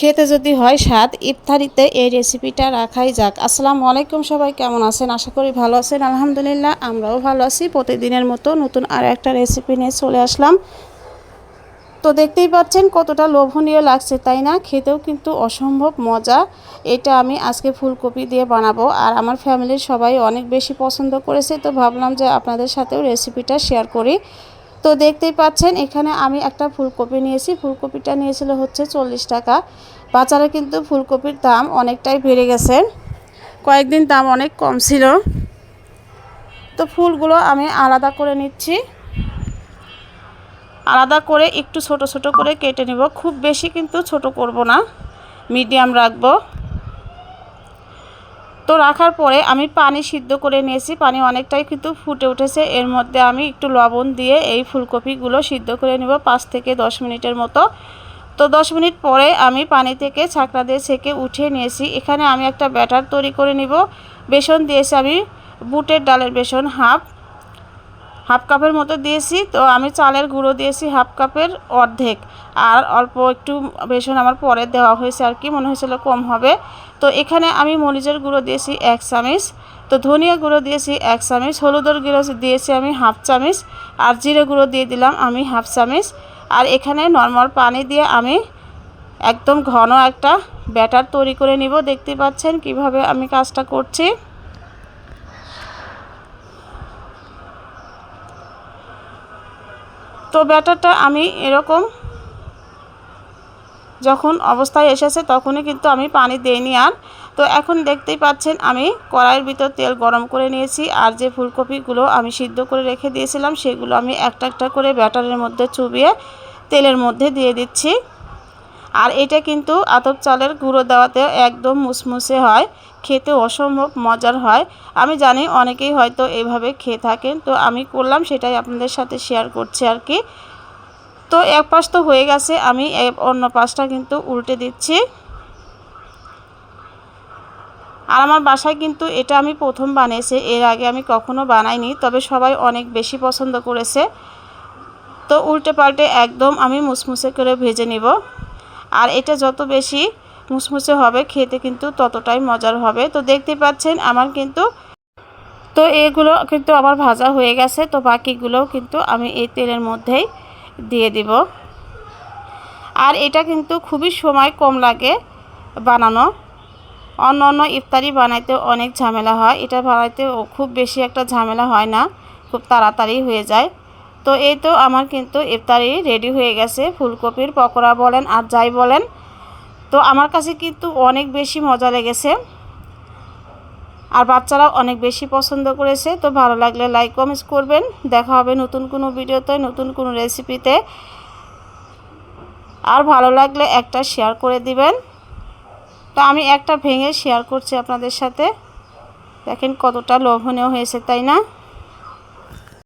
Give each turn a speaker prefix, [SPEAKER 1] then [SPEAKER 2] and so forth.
[SPEAKER 1] খেতে যদি হয় স্বাদ, ইফতারিতে এই রেসিপিটা রাখাই যাক। আসসালামু আলাইকুম সবাই, কেমন আছেন? আশা করি ভালো আছেন। আলহামদুলিল্লাহ, আমরাও ভালো আছি। প্রতিদিনের মতো নতুন আর একটা রেসিপি নিয়ে চলে আসলাম। তো দেখতেই পাচ্ছেন কতটা লোভনীয় লাগছে, তাই না? খেতেও কিন্তু অসম্ভব মজা। এটা আমি আজকে ফুলকপি দিয়ে বানাবো। আর আমার ফ্যামিলির সবাই অনেক বেশি পছন্দ করেছে, তো ভাবলাম যে আপনাদের সাথেও রেসিপিটা শেয়ার করি। তো দেখতেই পাচ্ছেন, এখানে আমি একটা ফুলকপি নিয়েছি। ফুলকপিটা নিয়েছিল হচ্ছে চল্লিশ টাকা। বাজারে কিন্তু ফুলকপির দাম অনেকটাই বেড়ে গেছে। কয়েকদিন দাম অনেক কম ছিল। তো ফুলগুলো আমি আলাদা করে নিচ্ছি। আলাদা করে একটু ছোট ছোট করে কেটে নেব। খুব বেশি কিন্তু ছোট করব না। মিডিয়াম রাখব। তো রাখার পরে আমি পানি সিদ্ধ করে নিয়েছি। পানি অনেকটাই কিন্তু ফুটে উঠেছে। এর মধ্যে আমি একটু লবণ দিয়ে এই ফুলকপিগুলো সিদ্ধ করে নেব পাঁচ থেকে দশ মিনিটের মতো। তো দশ মিনিট পরে আমি পানি থেকে ছাঁকড়া দিয়ে ছেঁকে উঠিয়ে নিয়েছি। এখানে আমি একটা ব্যাটার তৈরি করে নিব। বেসন দিয়েছি আমি বুটের ডালের বেসন হাফ। হাফ কাপের মতো দিয়েছি। তো আমি চালের গুঁড়ো দিয়েছি হাফ কাপের অর্ধেক। আর অল্প একটু বেসন আমার পরে দেওয়া হয়েছে আর কি, মনে হয়েছিল কম হবে। তো এখানে আমি মরিচের গুঁড়ো দিয়েছি এক চামিচ। তো ধনিয়া গুঁড়ো দিয়েছি এক চামিচ। হলুদের গুঁড়ো দিয়েছি আমি হাফ চামিচ। আর জিরে গুঁড়ো দিয়ে দিলাম আমি হাফ চামিচ। আর এখানে নর্মাল পানি দিয়ে আমি একদম ঘন একটা ব্যাটার তৈরি করে নিব। দেখতে পাচ্ছেন কীভাবে আমি কাজটা করছি। তো ব্যাটারটা আমি এরকম যখন অবস্থায় এসেছে তখনই কিন্তু আমি পানি দিইনি আর। তো এখন দেখতেই পাচ্ছেন আমি কড়াইয়ের ভিতর তেল গরম করে নিয়েছি আর যে ফুলকপিগুলো আমি সিদ্ধ করে রেখে দিয়েছিলাম সেগুলো আমি একটা একটা করে ব্যাটারের মধ্যে চুবিয়ে তেলের মধ্যে দিয়ে দিচ্ছি। আর এটা কিন্তু আতপ চালের গুঁড়ো দেওয়াতে একদম মুসমুসে হয়, খেতে অসম্ভব মজার হয়। আমি জানি অনেকেই হয়তো এভাবে খেয়ে থাকেন, তো আমি করলাম, সেটাই আপনাদের সাথে শেয়ার করছি আর কি। তো এক পাশ তো হয়ে গেছে, আমি অন্য পাশটা কিন্তু উল্টে দিচ্ছি। আর আমার বাসায় কিন্তু এটা আমি প্রথম বানিয়েছি, এর আগে আমি কখনো বানাইনি, তবে সবাই অনেক বেশি পছন্দ করেছে। তো উল্টে পাল্টে একদম আমি মুসমুসে করে ভেজে নিব। আর এটা যত বেশি মুসমুসে হবে, খেতে কিন্তু ততটাই মজার হবে। তো দেখতে পাচ্ছেন, আমার কিন্তু তো এগুলো কিন্তু আমার ভাজা হয়ে গেছে। তো বাকিগুলোও কিন্তু আমি এই তেলের মধ্যেই দিয়ে দিব। আর এটা কিন্তু খুবই সময় কম লাগে বানানো। অন্য অন্য ইফতারি বানাইতে অনেক ঝামেলা হয়। এটা বানাইতে খুব বেশি একটা ঝামেলা হয় না। খুব তাড়াতাড়ি হয়ে যায়। তো এই তো আমার কিন্তু ইফতারি রেডি হয়ে গেছে, ফুলকপির পকোড়া বলেন আর যাই বলেন। তো আমার কাছে কিন্তু অনেক বেশি মজা লেগেছে আর বাচ্চারাও অনেক বেশি পছন্দ করেছে। তো ভালো লাগলে লাইক কমেন্টস করবেন। দেখা হবে নতুন কোনো ভিডিওতে, নতুন কোনো রেসিপিতে আর ভালো লাগলে একটা শেয়ার করে দিবেন। তো আমি একটা ভেঙে শেয়ার করছি আপনাদের সাথে। দেখেন কতটা লোভনীয় হয়েছে, তাই না?